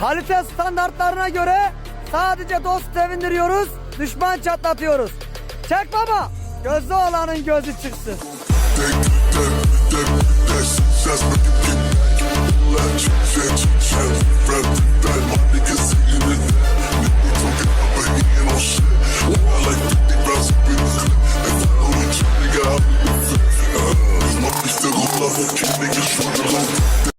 Kalite standartlarına göre sadece dost sevindiriyoruz, düşman çatlatıyoruz. Çek baba, gözü olanın gözü çıksın. Kill niggas from.